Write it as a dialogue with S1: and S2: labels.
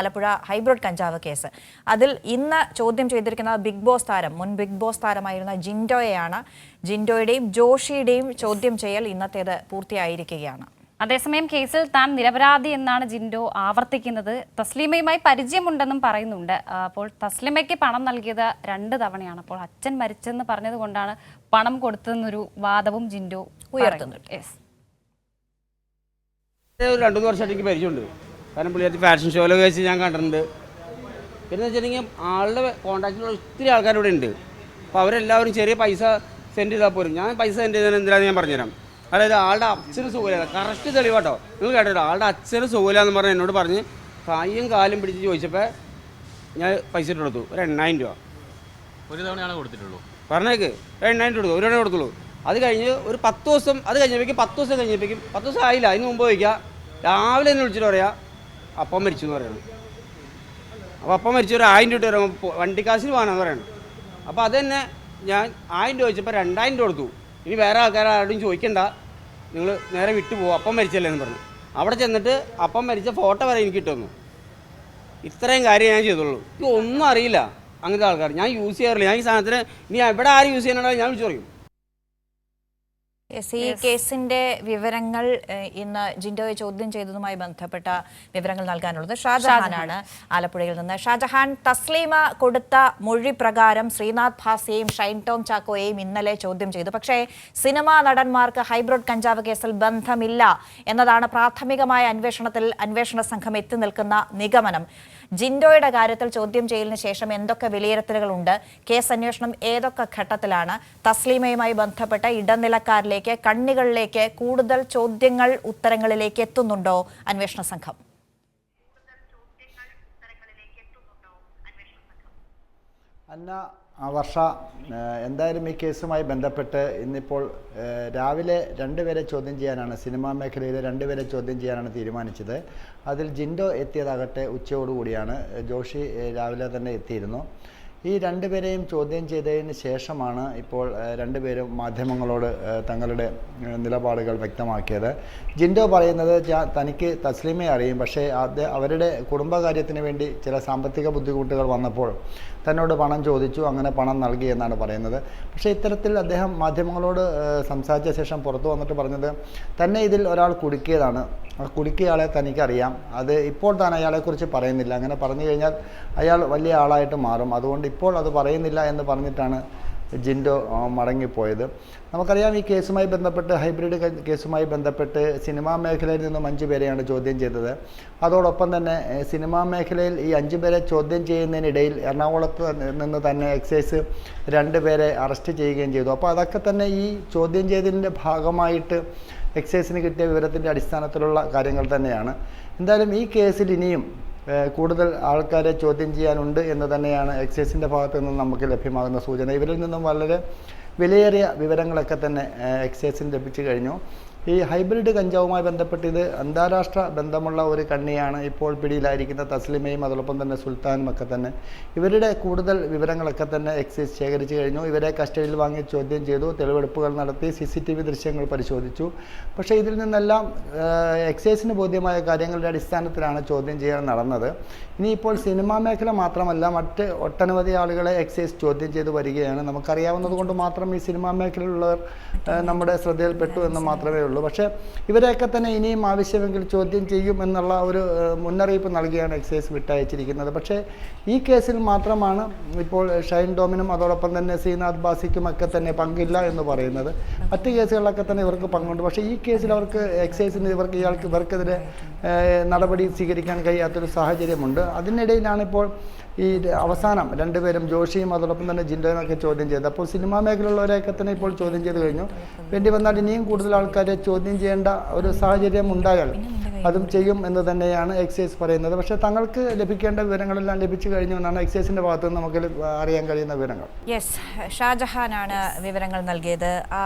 S1: Alappuzha hybrid കഞ്ചാവ് case. അതിൽ ഇന്ന് ചോദ്യം ചെയ്തിരിക്കുന്നത് ബിഗ് ബോസ് താരം മുൻ ബിഗ് ബോസ് താരമായിരുന്ന ജിൻഡോയെയാണ്. ജിൻഡോയുടെയും ജോഷിയുടെയും ചോദ്യം ചെയ്യൽ ഇന്നത്തേത് പൂർത്തിയായിരിക്കുകയാണ്.
S2: അതേസമയം കേസിൽ താൻ നിരപരാധി എന്നാണ് ജിൻഡോ ആവർത്തിക്കുന്നത്. തസ്ലീമയുമായി പരിചയമുണ്ടെന്നും പറയുന്നുണ്ട്. അപ്പോൾ തസ്ലിമയ്ക്ക് പണം നൽകിയത് രണ്ട് തവണയാണ്. അപ്പോൾ അച്ഛൻ മരിച്ചെന്ന് പറഞ്ഞത് കൊണ്ടാണ് പണം കൊടുത്തതെന്നൊരു വാദവും ജിൻഡോ
S1: ഉയർത്തുന്നുണ്ട്.
S2: യെസ്
S3: രണ്ടു മൂന്ന് വർഷമായിട്ട് എനിക്ക് പരിചയമുണ്ട്. കാരണം പുള്ളിയാത്തി ഫാഷൻ ഷോയിലൊക്കെ വെച്ച് ഞാൻ കണ്ടിട്ടുണ്ട്. പിന്നെ വെച്ചിട്ടുണ്ടെങ്കിൽ ആളുടെ കോൺടാക്റ്റിലുള്ള ഒത്തിരി ആൾക്കാർ ഇവിടെ ഉണ്ട്. അപ്പോൾ അവരെല്ലാവരും ചെറിയ പൈസ സെൻഡ് ചെയ്താൽ പോലും ഞാൻ പൈസ സെൻഡ് ചെയ്താൽ എന്തിനാന്ന് ഞാൻ പറഞ്ഞുതരാം. അതായത് ആളുടെ അച്ഛന് സുഖമില്ല. കറക്റ്റ് തെളിവാട്ടോ. നിങ്ങൾ കേട്ടോ ആളുടെ അച്ഛന് സുഖമില്ല എന്ന് പറഞ്ഞ് എന്നോട് പറഞ്ഞ് കൈയും കാലും പിടിച്ച് ചോദിച്ചപ്പോൾ ഞാൻ പൈസ ഇട്ട് കൊടുത്തു. ഒരു എണ്ണായിരം രൂപ.
S4: ഒരു തവണയാണ് കൊടുത്തിട്ടുള്ളൂ.
S3: പറഞ്ഞേക്ക്. ഒരു എണ്ണായിരം രൂപ കൊടുത്തു. ഒരു തവണ കൊടുത്തുള്ളൂ. അത് കഴിഞ്ഞ് ഒരു പത്ത് ദിവസം അത് കഴിഞ്ഞപ്പോഴേക്കും പത്ത് ദിവസം കഴിഞ്ഞപ്പോഴേക്കും പത്ത് ദിവസം ആയില്ല. അതിന് മുമ്പ് ചോദിക്കുക. രാവിലെ എന്നെ വിളിച്ചിട്ട് പറയാ അപ്പം മരിച്ചു എന്ന് പറയുന്നത് അപ്പോൾ അപ്പം മരിച്ചു ഒരു ആയിരം രൂപ തരാം വണ്ടിക്കാശിന് പോകാനെന്ന് പറയുന്നത് അപ്പോൾ അത് തന്നെ ഞാൻ ആയിരം രൂപ ചോദിച്ചപ്പോൾ രണ്ടായിരം രൂപ കൊടുത്തു. ഇനി വേറെ ആൾക്കാർ ആരോടും ചോദിക്കണ്ട. നിങ്ങൾ നേരെ വിട്ടു പോകും അപ്പം മരിച്ചല്ലേ എന്ന് പറഞ്ഞു. അവിടെ ചെന്നിട്ട് അപ്പം മരിച്ച ഫോട്ടോ വരെ എനിക്ക് കിട്ടുന്നു ഇത്രയും കാര്യം ഞാൻ ചെയ്തുള്ളൂ. ഇത് ഒന്നും അറിയില്ല അങ്ങനത്തെ ആൾക്കാർ ഞാൻ യൂസ് ചെയ്യാറില്ല. ഞാൻ ഈ സാധനത്തിന് ഇനി എവിടെ ആരും യൂസ് ചെയ്യണമെങ്കിൽ ഞാൻ വിളിച്ചു പറയും.
S1: യെസ്, ഈ കേസിന്റെ വിവരങ്ങൾ ഇന്ന് ജിൻഡോയെ ചോദ്യം ചെയ്തതുമായി ബന്ധപ്പെട്ട വിവരങ്ങൾ നൽകാനുള്ളത് ഷാജഹാനാണ് ആലപ്പുഴയിൽ നിന്ന്. ഷാജഹാൻ തസ്ലീമ കൊടുത്ത മൊഴി പ്രകാരം ശ്രീനാഥ് ഭാസിയെയും ഷൈൻ ടോം ചാക്കോയെയും ഇന്നലെ ചോദ്യം ചെയ്തു. പക്ഷേ സിനിമാ നടന്മാർക്ക് ഹൈബ്രിഡ് കഞ്ചാവ് കേസിൽ ബന്ധമില്ല എന്നതാണ് പ്രാഥമികമായ അന്വേഷണത്തിൽ അന്വേഷണ സംഘം എത്തി നിൽക്കുന്ന നിഗമനം. ജിൻഡോയുടെ കാര്യത്തിൽ ചോദ്യം ചെയ്യലിന് ശേഷം എന്തൊക്കെ വിലയിരുത്തലുകളുണ്ട്? കേസ് അന്വേഷണം ഏതൊക്കെ ഘട്ടത്തിലാണ്? തസ്ലീമയുമായി ബന്ധപ്പെട്ട ഇടനിലക്കാരിലേക്ക് കണ്ണികളിലേക്ക് കൂടുതൽ ചോദ്യങ്ങൾ ഉത്തരങ്ങളിലേക്ക് എത്തുന്നുണ്ടോ? അന്വേഷണ സംഘം.
S5: അന്ന വർഷ എന്തായാലും ഈ കേസുമായി ബന്ധപ്പെട്ട് ഇന്നിപ്പോൾ രാവിലെ രണ്ടുപേരെ ചോദ്യം ചെയ്യാനാണ് സിനിമാ മേഖലയിലെ രണ്ടുപേരെ ചോദ്യം ചെയ്യാനാണ് തീരുമാനിച്ചത്. അതിൽ ജിൻഡോ എത്തിയതാകട്ടെ ഉച്ചയോടുകൂടിയാണ് ജോഷി രാവിലെ തന്നെ എത്തിയിരുന്നു. ഈ രണ്ടുപേരെയും ചോദ്യം ചെയ്തതിന് ശേഷമാണ് ഇപ്പോൾ രണ്ടുപേരും മാധ്യമങ്ങളോട് തങ്ങളുടെ നിലപാടുകൾ വ്യക്തമാക്കിയത്. ജിൻഡോ പറയുന്നത് തനിക്ക് തസ്ലിമെ അറിയും. പക്ഷേ അത് അവരുടെ കുടുംബകാര്യത്തിന് വേണ്ടി ചില സാമ്പത്തിക ബുദ്ധിമുട്ടുകൾ വന്നപ്പോൾ തന്നോട് പണം ചോദിച്ചു അങ്ങനെ പണം നൽകി എന്നാണ് പറയുന്നത്. പക്ഷേ ഇത്തരത്തിൽ അദ്ദേഹം മാധ്യമങ്ങളോട് സംസാരിച്ച ശേഷം പുറത്തു വന്നിട്ട് പറഞ്ഞത് തന്നെ ഇതിൽ ഒരാൾ കുടുക്കിയതാണ്. ആ കുടുക്കിയയാളെ തനിക്കറിയാം. അത് ഇപ്പോൾ താൻ അയാളെക്കുറിച്ച് പറയുന്നില്ല. അങ്ങനെ പറഞ്ഞു കഴിഞ്ഞാൽ അയാൾ വലിയ ആളായിട്ട് മാറും. അതുകൊണ്ട് ഇപ്പോൾ അത് പറയുന്നില്ല എന്ന് പറഞ്ഞിട്ടാണ് ജിൻഡോ മടങ്ങിപ്പോയത്. നമുക്കറിയാം ഈ കേസുമായി ബന്ധപ്പെട്ട് ഹൈബ്രിഡ് കേസുമായി ബന്ധപ്പെട്ട് സിനിമാ മേഖലയിൽ നിന്നും അഞ്ചു പേരെയാണ് ചോദ്യം ചെയ്തത്. അതോടൊപ്പം തന്നെ സിനിമാ മേഖലയിൽ ഈ അഞ്ചു പേരെ ചോദ്യം ചെയ്യുന്നതിനിടയിൽ എറണാകുളത്ത് നിന്ന് തന്നെ എക്സൈസ് രണ്ട് പേരെ അറസ്റ്റ് ചെയ്യുകയും ചെയ്തു. അപ്പോൾ അതൊക്കെ തന്നെ ഈ ചോദ്യം ചെയ്തതിന്റെ ഭാഗമായിട്ട് എക്സൈസിന് കിട്ടിയ വിവരത്തിന്റെ അടിസ്ഥാനത്തിലുള്ള കാര്യങ്ങൾ തന്നെയാണ്. എന്തായാലും ഈ കേസിൽ ഇനിയും കൂടുതൽ ആൾക്കാരെ ചോദ്യം ചെയ്യാനുണ്ട് എന്ന് തന്നെയാണ് എക്സൈസിന്റെ ഭാഗത്തു നിന്നും നമുക്ക് ലഭ്യമാകുന്ന സൂചന. ഇവരിൽ നിന്നും വളരെ വിലയേറിയ വിവരങ്ങളൊക്കെ തന്നെ എക്സൈസിന് ലഭിച്ചു കഴിഞ്ഞു. ഈ ഹൈബ്രിഡ് കഞ്ചാവുമായി ബന്ധപ്പെട്ട് ഇത് അന്താരാഷ്ട്ര ബന്ധമുള്ള ഒരു കണ്ണിയാണ് ഇപ്പോൾ പിടിയിലായിരിക്കുന്ന തസ്ലിമയും അതോടൊപ്പം തന്നെ സുൽത്താനും ഒക്കെ തന്നെ. ഇവരുടെ കൂടുതൽ വിവരങ്ങളൊക്കെ തന്നെ എക്സൈസ് ശേഖരിച്ചു കഴിഞ്ഞു. ഇവരെ കസ്റ്റഡിയിൽ വാങ്ങി ചോദ്യം ചെയ്തു തെളിവെടുപ്പുകൾ നടത്തി സി സി ടി വി ദൃശ്യങ്ങൾ പരിശോധിച്ചു. പക്ഷേ ഇതിൽ നിന്നെല്ലാം എക്സൈസിന് ബോധ്യമായ കാര്യങ്ങളുടെ അടിസ്ഥാനത്തിലാണ് ചോദ്യം ചെയ്യാൻ നടന്നത്. ഇനിയിപ്പോൾ സിനിമാ മേഖല മാത്രമല്ല മറ്റ് ഒട്ടനവധി ആളുകളെ എക്സൈസ് ചോദ്യം ചെയ്തു വരികയാണ്. നമുക്കറിയാവുന്നത് കൊണ്ട് മാത്രം ഈ സിനിമാ മേഖലയിലുള്ളവർ നമ്മുടെ ശ്രദ്ധയിൽപ്പെട്ടു എന്ന് മാത്രമേ ഉള്ളൂ. പക്ഷേ ഇവരെയൊക്കെ തന്നെ ഇനിയും ആവശ്യമെങ്കിൽ ചോദ്യം ചെയ്യും എന്നുള്ള ഒരു മുന്നറിയിപ്പ് നൽകിയാണ് എക്സൈസ് വിട്ടയച്ചിരിക്കുന്നത്. പക്ഷേ ഈ കേസിൽ മാത്രമാണ് ഇപ്പോൾ ഷൈൻ ഡോമിനും അതോടൊപ്പം തന്നെ ശ്രീനാഥ് ബാസിക്കും ഒക്കെ തന്നെ പങ്കില്ല എന്ന് പറയുന്നത്. മറ്റ് കേസുകളിലൊക്കെ തന്നെ ഇവർക്ക് പങ്കുണ്ട്. പക്ഷേ ഈ കേസിൽ അവർക്ക് എക്സൈസിന് ഇവർക്ക് ഇയാൾക്ക് ഇവർക്കെതിരെ നടപടി സ്വീകരിക്കാൻ കഴിയാത്തൊരു സാഹചര്യമുണ്ട്. അതിനിടയിലാണ് ഇപ്പോൾ ഈ അവസാനം രണ്ടുപേരും ജോഷിയും അതോടൊപ്പം തന്നെ ജിൻഡോനൊക്കെ ചോദ്യം ചെയ്തത്. അപ്പോൾ സിനിമാ മേഖലയിലുള്ളവരെയൊക്കെ തന്നെ ഇപ്പോൾ ചോദ്യം ചെയ്ത് കഴിഞ്ഞു. വേണ്ടി വന്നാൽ ഇനിയും കൂടുതൽ ആൾക്കാരെ ചോദ്യം ചെയ്യേണ്ട ഒരു സാഹചര്യം ഉണ്ടായാൽ അതും ചെയ്യും എന്ന് തന്നെയാണ് എക്സൈസ് പറയുന്നത്. പക്ഷേ തങ്ങൾക്ക് ലഭിക്കേണ്ട വിവരങ്ങളെല്ലാം ലഭിച്ചു കഴിഞ്ഞു എന്നാണ് എക്സൈസിന്റെ ഭാഗത്ത് നിന്ന് നമുക്ക് അറിയാൻ കഴിയുന്ന വിവരങ്ങൾ.
S1: യെസ് ഷാജഹാനാണ് വിവരങ്ങൾ നൽകിയത്. ആ